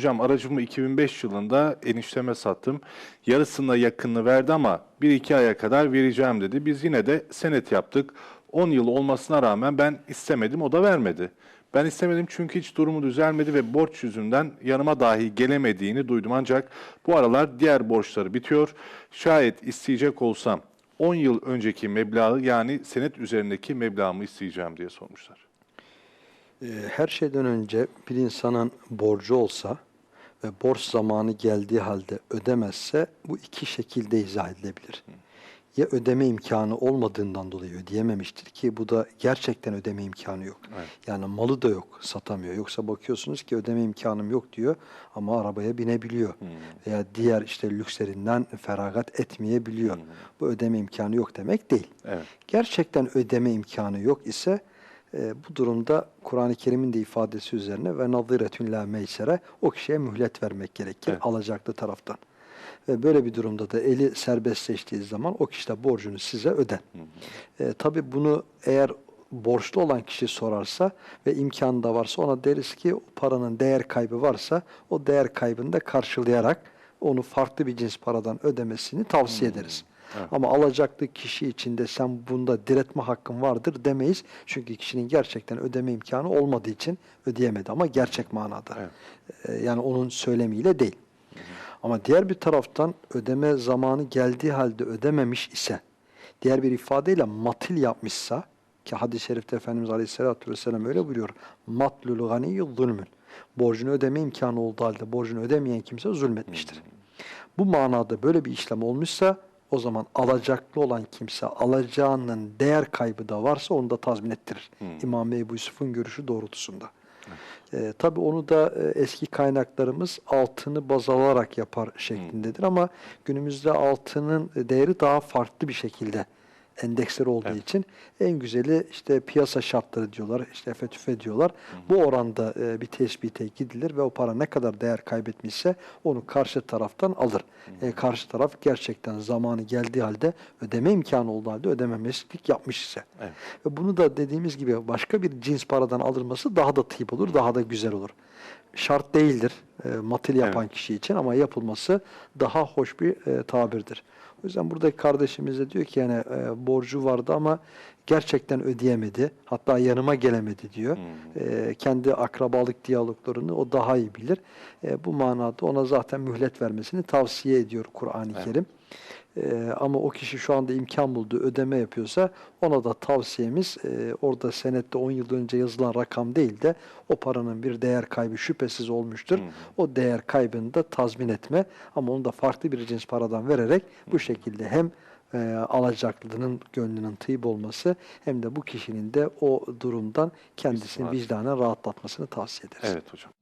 Hocam aracımı 2005 yılında enişteme sattım. Yarısına yakınını verdi ama 1-2 aya kadar vereceğim dedi. Biz yine de senet yaptık. 10 yıl olmasına rağmen ben istemedim, o da vermedi. Ben istemedim çünkü hiç durumu düzelmedi ve borç yüzünden yanıma dahi gelemediğini duydum. Ancak bu aralar diğer borçları bitiyor. Şayet isteyecek olsam 10 yıl önceki meblağı yani senet üzerindeki meblağımı isteyeceğim diye sormuşlar. Ee, Her şeyden önce bir insanın borcu olsa ve borç zamanı geldiği halde ödemezse bu iki şekilde izah edilebilir. Ya ödeme imkanı olmadığından dolayı ödeyememiştir ki bu da gerçekten ödeme imkanı yok. Evet. Yani malı da yok, satamıyor. Yoksa bakıyorsunuz ki ödeme imkanım yok diyor ama arabaya binebiliyor. Veya diğer işte lükslerinden feragat etmeyebiliyor. Bu ödeme imkanı yok demek değil. Evet. Gerçekten ödeme imkanı yok ise e, bu durumda Kur'an-ı Kerim'in de ifadesi üzerine ve naziretün la meysere o kişiye mühlet vermek gerekir Evet. alacaklı taraftan. Ve böyle bir durumda da eli serbestleştiği zaman o kişi de borcunu size öder. E, tabii bunu eğer borçlu olan kişi sorarsa ve imkanı da varsa ona deriz ki o paranın değer kaybı varsa o değer kaybını da karşılayarak onu farklı bir cins paradan ödemesini tavsiye ederiz. Ama alacaklı kişi için de sen bunda diretme hakkın vardır demeyiz. Çünkü kişinin gerçekten ödeme imkanı olmadığı için ödeyemedi ama gerçek manada. Evet. Ee, yani onun söylemiyle değil. Ama diğer bir taraftan ödeme zamanı geldiği halde ödememiş ise, diğer bir ifadeyle matil yapmışsa, ki hadis-i şerifte Efendimiz Aleyhisselatü Vesselam öyle buyuruyor. Matlul ganiyyü zulmün. Borcunu ödeme imkanı olduğu halde borcunu ödemeyen kimse zulmetmiştir. Bu manada böyle bir işlem olmuşsa o zaman alacaklı olan kimse alacağının değer kaybı da varsa onu da tazmin ettirir. İmam Ebu Yusuf'un görüşü doğrultusunda. Ee, tabii onu da e, eski kaynaklarımız altını baz alarak yapar şeklindedir. Ama günümüzde altının değeri daha farklı bir şekilde endeksler olduğu Evet. için en güzeli işte piyasa şartları diyorlar, işte efe tüfe diyorlar. Bu oranda e, bir tespite gidilir ve o para ne kadar değer kaybetmişse onu karşı taraftan alır. E, karşı taraf gerçekten zamanı geldiği halde ödeme imkanı olduğu halde ödememezlik yapmış ise. Evet. Ve bunu da dediğimiz gibi başka bir cins paradan alınması daha da tip olur, daha da güzel olur. Şart değildir e, matil yapan kişi için ama yapılması daha hoş bir e, tabirdir. O yüzden buradaki kardeşimiz de diyor ki yani e, borcu vardı ama gerçekten ödeyemedi. Hatta yanıma gelemedi diyor. E, kendi akrabalık diyaloglarını o daha iyi bilir. E, bu manada ona zaten mühlet vermesini tavsiye ediyor Kur'an-ı Kerim. Ee, ama o kişi şu anda imkan buldu, ödeme yapıyorsa ona da tavsiyemiz e, orada senette 10 yıl önce yazılan rakam değil de o paranın bir değer kaybı şüphesiz olmuştur. O değer kaybını da tazmin etme ama onu da farklı bir cins paradan vererek bu şekilde hem e, alacaklının gönlünün tıyıp olması hem de bu kişinin de o durumdan kendisini vicdanen rahatlatmasını tavsiye ederiz. Evet hocam.